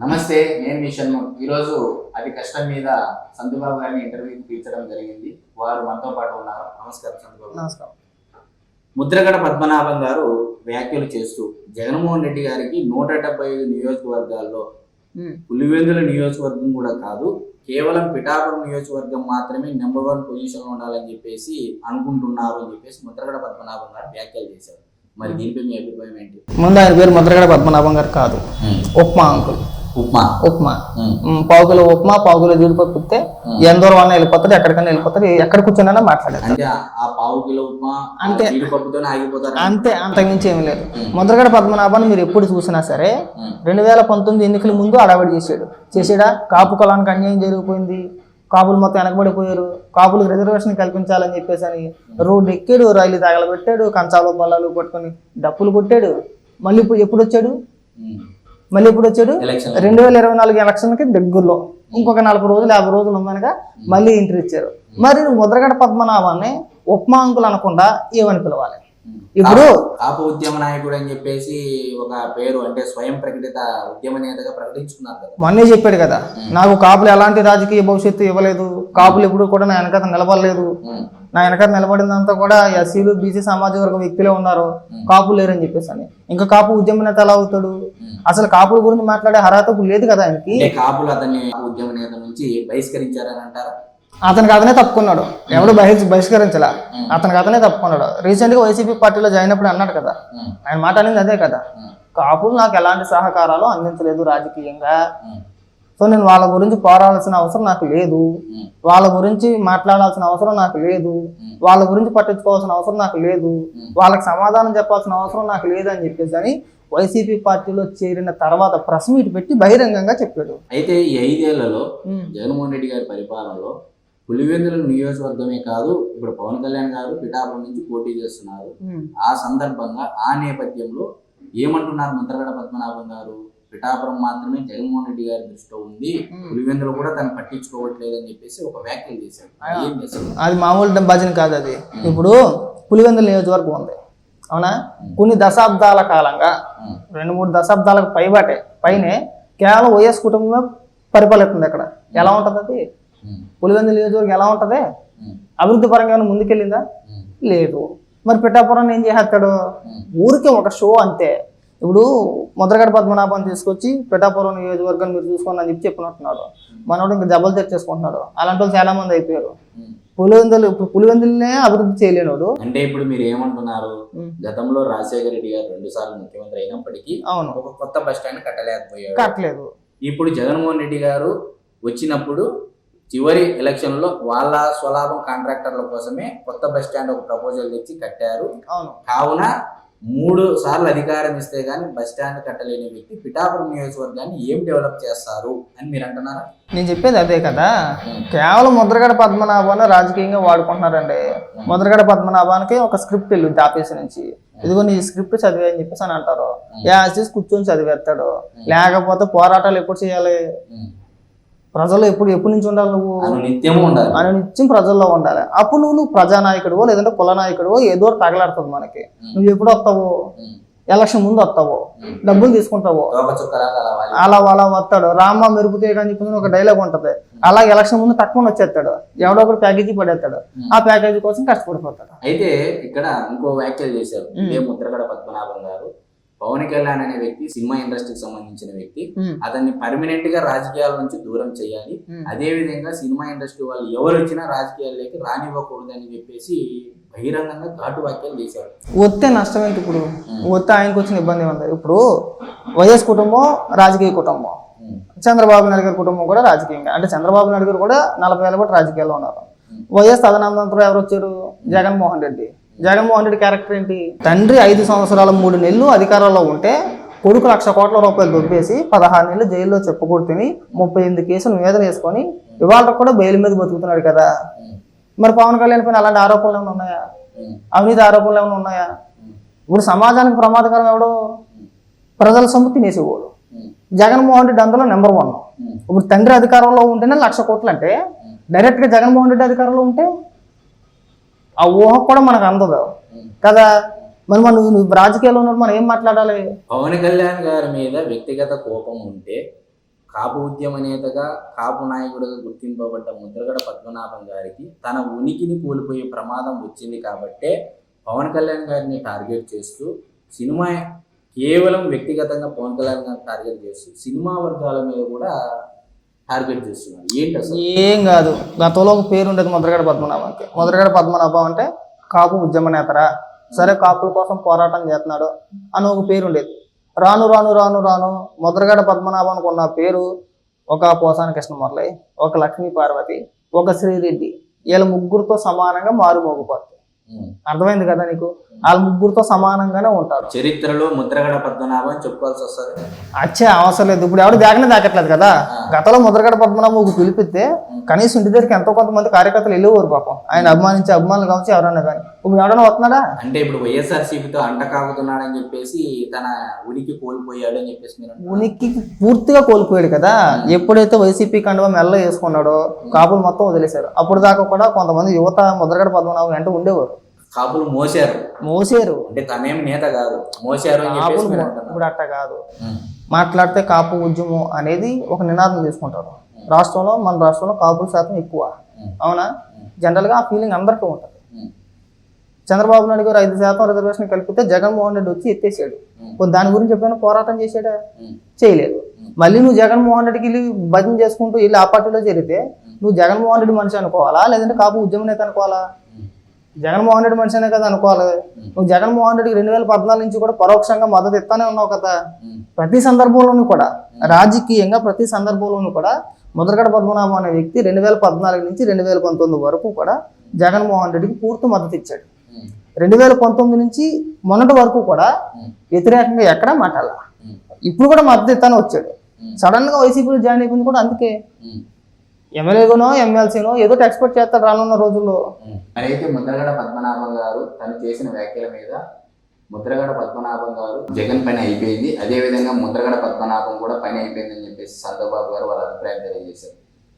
నమస్తే నేను మీ షణ్ముఖ్. ఈరోజు అతి కష్టం మీద సంతుబాబు గారిని ఇంటర్వ్యూకి పిలిచడం జరిగింది. వారు మనతో పాటు ఉన్నారు. నమస్కారం సంతుబాబు నమస్కారం. ముద్రగడ పద్మనాభం గారు వ్యాఖ్యలు చేస్తూ జగన్మోహన్ రెడ్డి గారికి నూట డెబ్బై ఐదు నియోజకవర్గాల్లో పులివెందుల నియోజకవర్గం కూడా కాదు కేవలం పిఠాపురం నియోజకవర్గం మాత్రమే నెంబర్ వన్ పొజిషన్లో ఉండాలని చెప్పేసి అనుకుంటున్నారు అని చెప్పేసి ముద్రగడ పద్మనాభం గారు వ్యాఖ్యలు చేశారు. మరి దీనిపై మీ అభిప్రాయం ఏంటి? ముందు ఆయన పేరు ముద్రగడ పద్మనాభం గారు కాదు. ఉప్మా అంకుల్. ఉప్మా. ఉప్మా. ఉమ్. ఉమ్, పావు కిలో ఉప్మా పావు కిలో జీడిపప్పు ఇస్తే ఎంత దూరం అన్నా వెళ్ళిపోతాడు ఎక్కడికైనా వెళ్ళిపోతాడు ఎక్కడ కూర్చున్నా మాట్లాడారు అంటే ఆ- ఆ పావు కిలో ఉప్మా అంతే. జీడిపప్పుతోనే ఆగిపోతారు? అంతే అంతకుమించి ఏమీ లేదు. ముద్రగడ పద్మనాభాన్ని మీరు ఎప్పుడు చూసినా సరే. రెండు వేల పంతొమ్మిది ఎన్నికల ముందు అడవాడి చేశాడు. చేసాడా కాపు కులానికి అన్యాయం జరిగిపోయింది. కాపులు మొత్తం వెనకబడిపోయారు. కాపులకు రిజర్వేషన్ కల్పించాలని చెప్పేసి అని రోడ్డు ఎక్కాడు రైలు తగలబెట్టాడు కంచాలు బల్లాలు పట్టుకొని డప్పులు కొట్టాడు. మళ్ళీ ఇప్పుడు ఎప్పుడు వచ్చాడు. మళ్ళీ ఎప్పుడు వచ్చాడు? రెండు వేల ఇరవై నాలుగు ఎలక్షన్కి దగ్గరలో. ఇంకొక నలభై రోజులు యాభై రోజులు ఉందనగా మళ్ళీ ఎంట్రీ ఇచ్చారు. మరి నువ్వు ముద్రగడ పద్మనాభాన్ని ఉప్మా అంకులు అనకుండా ఏమని పిలవాలి. ఇప్పుడు కాపు ఉద్యమ నాయకుడు అని చెప్పేసి ఒక పేరు అంటే స్వయం ప్రకటిత ఉద్యమ నేతగా ప్రకటించుకున్నారు కదా. మొన్నే చెప్పాడు కదా నాకు కాపులు ఎలాంటి రాజకీయ భవిష్యత్తు ఇవ్వలేదు. కాపులు ఎప్పుడు కూడా నా వెనకాల నిలబడలేదు. నా వెనకాల నిలబడిందంతా కూడా ఎస్సీలు బీసీ సామాజిక వర్గ వ్యక్తులే ఉన్నారు. కాపులు లేరని చెప్పేసి అని. ఇంకా కాపు ఉద్యమ నేత ఎలా అవుతాడు? అసలు కాపుల గురించి మాట్లాడే అర్హత లేదు కదా ఆయనకి. కాపులు అతన్ని ఉద్యమ నేత నుంచి బహిష్కరించారని అంటారా? అతనికి అతనే తప్పుకున్నాడు. ఎవడు బహిష్ బహిష్కరించలా? అతనికి అతనే తప్పుకున్నాడు. రీసెంట్గా వైసీపీ పార్టీలో జాయిన్ అయినప్పుడు అన్నాడు కదా. ఆయన మాట అనేది అదే కదా. కాపులు నాకు ఎలాంటి సహకారాలు అందించలేదు రాజకీయంగా. సో నేను వాళ్ళ గురించి పోరాడాల్సిన అవసరం నాకు లేదు. వాళ్ళ గురించి మాట్లాడాల్సిన అవసరం నాకు లేదు. వాళ్ళ గురించి పట్టించుకోవాల్సిన అవసరం నాకు లేదు. వాళ్ళకి సమాధానం చెప్పాల్సిన అవసరం నాకు లేదు అని చెప్పేసి అని వైసీపీ పార్టీలో చేరిన తర్వాత ప్రెస్ మీట్ పెట్టి బహిరంగంగా చెప్పాడు. అయితే ఈ ఐదేళ్ళలో. జగన్మోహన్ రెడ్డి గారి పరిపాలనలో పులివెందుల నియోజకవర్గమే కాదు ఇప్పుడు పవన్ కళ్యాణ్ గారు పిఠాపురం నుంచి పోటీ చేస్తున్నారు. ఆ సందర్భంగా ఆ నేపథ్యంలో ఏమంటున్నారు ముద్రగడ పద్మనాభం గారు? పిఠాపురం మాత్రమే జగన్మోహన్ రెడ్డి గారి దృష్టిలో ఉంది. పులివెందులు కూడా తను పట్టించుకోవట్లేదు అని చెప్పేసి ఒక వ్యాఖ్యలు చేశారు అది మామూలు భజన కాదు అది. ఇప్పుడు పులివెందుల నియోజకవర్గం ఉంది. అవునా కొన్ని దశాబ్దాల కాలంగా. రెండు మూడు దశాబ్దాలకు పైబాటే పైనే కేవలం వైఎస్ కుటుంబమే పరిపాలిస్తుంది అక్కడ ఎలా ఉంటది అది ఉమ్. పులివెందుల నియోజకవర్గం ఎలా ఉంటది. అభివృద్ధి పరంగా ఏమైనా ముందుకెళ్ళిందా. లేదు మరి పిఠాపురం ఏం చేస్తాడు. ఊరికే ఒక షో అంతే ఇప్పుడు ముద్రగడ పద్మనాభం తీసుకొచ్చి పిఠాపురం నియోజకవర్గం మీరు చూసుకోండి అని చెప్పి చెప్పినట్టున్నాడు. మనోడు ఇంకా జబ్బలు తెచ్చేసుకుంటున్నాడు. అలాంటి వాళ్ళు చాలా మంది అయిపోయారు. పులివెందులు ఇప్పుడు పులివెందులనే అభివృద్ధి చేయలేనోడు. అంటే ఇప్పుడు మీరు ఏమంటున్నారు. గతంలో రాజశేఖర రెడ్డి గారు రెండు సార్లు ముఖ్యమంత్రి అయినప్పటికీ అవును. ఒక కొత్త బస్ స్టాండ్ కట్టలేకపోయాడు. కట్టలేదు. ఇప్పుడు జగన్మోహన్ రెడ్డి గారు వచ్చినప్పుడు చివరి ఎలక్షన్లో వాళ్ళ స్వలాభం కాంట్రాక్టర్ల కోసమే కొత్త బస్ స్టాండ్ ఒక ప్రపోజల్ తెచ్చి కట్టారు. అవును. కావున మూడు సార్లు అధికారం ఇస్తే గానీ బస్ స్టాండ్ కట్టలేని వ్యక్తి పిఠాపురం నియోజకవర్గాన్ని ఏం డెవలప్ చేస్తారు అని మీరు అంటున్నారా? నేను చెప్పేది అదే కదా. కేవలం ముద్రగడ పద్మనాభాన్ని రాజకీయంగా వాడుకుంటున్నారండి. ముద్రగడ పద్మనాభానికి ఒక స్క్రిప్ట్ వెళ్ళింది ఆఫీస్ నుంచి. ఇదిగో నీ స్క్రిప్ట్ చదివే అని చెప్పేసి అని అంటారు. యాసిస్ కూర్చొని చదివేస్తాడు. లేకపోతే పోరాటాలు ఎప్పుడు చేయాలి? ప్రజలు ఎప్పుడు ఎప్పటి నుంచి ఉండాలి నువ్వు? నిత్యము ఉండాలి. అని నిత్యం ప్రజల్లో ఉండాలి. అప్పుడు నువ్వు నువ్వు ప్రజానాయకుడివో లేదంటే కుల నాయకుడివో ఏదో తగలాడుతుంది మనకి. నువ్వు ఎప్పుడు వస్తావు. ఎలక్షన్ ముందు వస్తావు? డబ్బులు తీసుకుంటావు? అలా అలా వస్తాడు. రామ్మ మెరుపుతే అని చెప్పి ఒక డైలాగ్ ఉంటది. అలా ఎలక్షన్ ముందు తక్కువ వచ్చేస్తాడు. ఎవడో ఒకటి ప్యాకేజీ పడేస్తాడు. ఆ ప్యాకేజీ కోసం కష్టపడిపోతాడు. అయితే ఇక్కడ ఇంకో వ్యాఖ్యలు చేశారు. ముద్రగడ పద్మనాభం గారు. పవన్ కళ్యాణ్ అనే వ్యక్తి సినిమా ఇండస్ట్రీకి సంబంధించిన వ్యక్తి. అతన్ని పర్మనెంట్గా రాజకీయాల నుంచి దూరం చేయాలి. అదే విధంగా సినిమా ఇండస్ట్రీ వాళ్ళు ఎవరు వచ్చినా రాజకీయాల్లోకి రానివ్వకూడదు అని చెప్పేసి బహిరంగంగా ఘాటు వ్యాఖ్యలు చేశారు వస్తే నష్టం ఏంటి ఇప్పుడు? వస్తే ఆయనకు వచ్చిన ఇబ్బంది ఉంది ఇప్పుడు వైఎస్ కుటుంబం రాజకీయ కుటుంబం. చంద్రబాబు నాయుడు గారి కుటుంబం కూడా రాజకీయంగా. అంటే చంద్రబాబు నాయుడు గారు కూడా నలభై ఏళ్ళ పాటు రాజకీయాల్లో ఉన్నారు. వైఎస్ తదనంతరం ఎవరు వచ్చారు? జగన్మోహన్ రెడ్డి. జగన్మోహన్ రెడ్డి క్యారెక్టర్ ఏంటి? తండ్రి ఐదు సంవత్సరాల మూడు నెలలు అధికారంలో ఉంటే కొడుకు లక్ష కోట్ల రూపాయలు దొబ్బేసి పదహారు నెలలు జైల్లో చెప్పుకొడుతుని ముప్పై ఎనిమిది కేసులు మీద వేసుకొని ఇవాళ కూడా బెయిల్ మీద బతుకుతున్నాడు కదా. మరి పవన్ కళ్యాణ్ పైన అలాంటి ఆరోపణలు ఏమైనా ఉన్నాయా? అవినీతి ఆరోపణలు ఏమైనా ఉన్నాయా? ఇప్పుడు సమాజానికి ప్రమాదకరం ఎవడు? ప్రజల సొమ్ము తినేసేవాడు. జగన్మోహన్ రెడ్డి అందులో నెంబర్ వన్. ఇప్పుడు తండ్రి అధికారంలో ఉంటేనే లక్ష కోట్లు అంటే డైరెక్ట్గా జగన్మోహన్ రెడ్డి అధికారంలో ఉంటే ఆ ఊహ కూడా మనకు అందదు. కదా? మరి మనం నువ్వు రాజకీయాల్లో ఉన్నప్పుడు మనం ఏం మాట్లాడాలి? పవన్ కళ్యాణ్ గారి మీద వ్యక్తిగత కోపం ఉంటే కాపు ఉద్యమ నేతగా కాపు నాయకుడిగా గుర్తింపబడ్డ ముద్రగడ పద్మనాభం గారికి తన ఉనికిని కోల్పోయే ప్రమాదం వచ్చింది కాబట్టే పవన్ కళ్యాణ్ గారిని టార్గెట్ చేస్తూ సినిమా కేవలం వ్యక్తిగతంగా పవన్ కళ్యాణ్ గారిని టార్గెట్ చేస్తూ సినిమా వర్గాల మీద కూడా టార్గెట్ చేస్తున్నారు. ఏంటి అసలు? ఏం కాదు. గతంలో ఒక పేరు ఉండేది ముద్రగడ పద్మనాభంకి ముద్రగడ పద్మనాభం అంటే కాపు ఉద్యమ నేతరా? సరే కాపుల కోసం పోరాటం చేస్తున్నాడు అని ఒక పేరు ఉండేది. రాను రాను రాను రాను ముద్రగడ పద్మనాభానికి ఉన్న పేరు ఒక పోసాని కృష్ణమురళి ఒక లక్ష్మీ పార్వతి ఒక శ్రీరెడ్డి వీళ్ళ ముగ్గురుతో సమానంగా మారుమోగిపోతుంది. అర్థమైంది కదా నీకు? వాళ్ళ ముగ్గురుతో సమానంగానే ఉంటారు. చరిత్రలో ముద్రగడ పద్మనాభం చెప్పుకోవాల్సి వస్తుంది. అచ్చే అవసరం లేదు. ఇప్పుడు ఎవరు దాకనే దాకట్లేదు కదా? గతంలో ముద్రగడ పద్మనాభం ఒక పిలిపిస్తే కనీసం ఇంటి దగ్గరికి ఎంతో కొంతమంది కార్యకర్తలు వెళ్ళేవారు పాపం. ఆయన అభిమానించే అభిమానులు కావచ్చు ఎవరైనా కానీ. ఇప్పుడు ఎవరైనా వస్తున్నాడా? అంటే ఇప్పుడు వైఎస్ఆర్సీపీతో అంట కాగుతున్నాడని చెప్పేసి తన ఉనికి కోల్పోయాడు అని చెప్పేసి మీరు. ఉనికి పూర్తిగా కోల్పోయాడు కదా. ఎప్పుడైతే వైసీపీ కండువా మెల్ల వేసుకున్నాడో కాపులు మొత్తం వదిలేశారు. అప్పుడు దాకా కూడా కొంతమంది యువత ముద్రగడ పద్మనాభం వెంట ఉండేవారు. కాపులు మోసారు మోసారు అంటే తనేం నేత కాదు. మోసారు కాపులు ఇప్పుడు అట్ట కాదు. మాట్లాడితే కాపు ఉద్యమం అనేది ఒక నినాదం తీసుకుంటారు. రాష్ట్రంలో మన రాష్ట్రంలో కాపుల శాతం ఎక్కువ. అవునా? జనరల్గా ఆ ఫీలింగ్ అందరికీ ఉంటుంది. చంద్రబాబు నాయుడు గారు ఐదు శాతం రిజర్వేషన్ కలిపితే జగన్మోహన్ రెడ్డి వచ్చి ఎత్తేసాడు. దాని గురించి ఎప్పుడైనా పోరాటం చేశాడా. చేయలేదు. మళ్ళీ నువ్వు జగన్మోహన్ రెడ్డికి వెళ్ళి భజన చేసుకుంటూ వెళ్ళి ఆ పార్టీలో చేరితే నువ్వు జగన్మోహన్ రెడ్డి మనిషి అనుకోవాలా? లేదంటే కాపు ఉద్యమ నేత అనుకోవాలా. జగన్మోహన్ రెడ్డి మనిషి అనే కదా అనుకోవాలి. నువ్వు జగన్మోహన్ రెడ్డికి రెండు వేల పద్నాలుగు నుంచి కూడా పరోక్షంగా మద్దతు ఇస్తానే ఉన్నావు కదా. ప్రతి సందర్భంలోనూ కూడా రాజకీయంగా ప్రతి సందర్భంలోనూ కూడా ముద్రగడ పద్మనాభం అనే వ్యక్తి రెండు వేల పద్నాలుగు నుంచి రెండు వేల పంతొమ్మిది వరకు కూడా జగన్మోహన్ రెడ్డికి పూర్తి మద్దతు ఇచ్చాడు. రెండు వేల పంతొమ్మిది నుంచి మొన్నటి వరకు కూడా. వ్యతిరేకంగా ఎక్కడా మాట్లాడాల. ఇప్పుడు కూడా మద్దతు ఇస్తానే వచ్చాడు. సడన్గా వైసీపీలో జాయిన్ అయిపోయింది కూడా అందుకే. ఎమ్మెల్యేగానో ఎమ్మెల్సీనో ఏదో ఎక్స్పెక్ట్ చేస్తాడు రానున్న రోజుల్లో. మరైతే ముద్రగడ పద్మనాభం గారు తను చేసిన వ్యాఖ్యల మీద ముద్రగడ పద్మనాభం గారు జగన్ పని అయిపోయింది అదే విధంగా ముద్రగడ పద్మనాభం కూడా పని అయిపోయిందని చెప్పేసి చంద్రబాబు గారు వాళ్ళ అభిప్రాయం తెలియజేశారు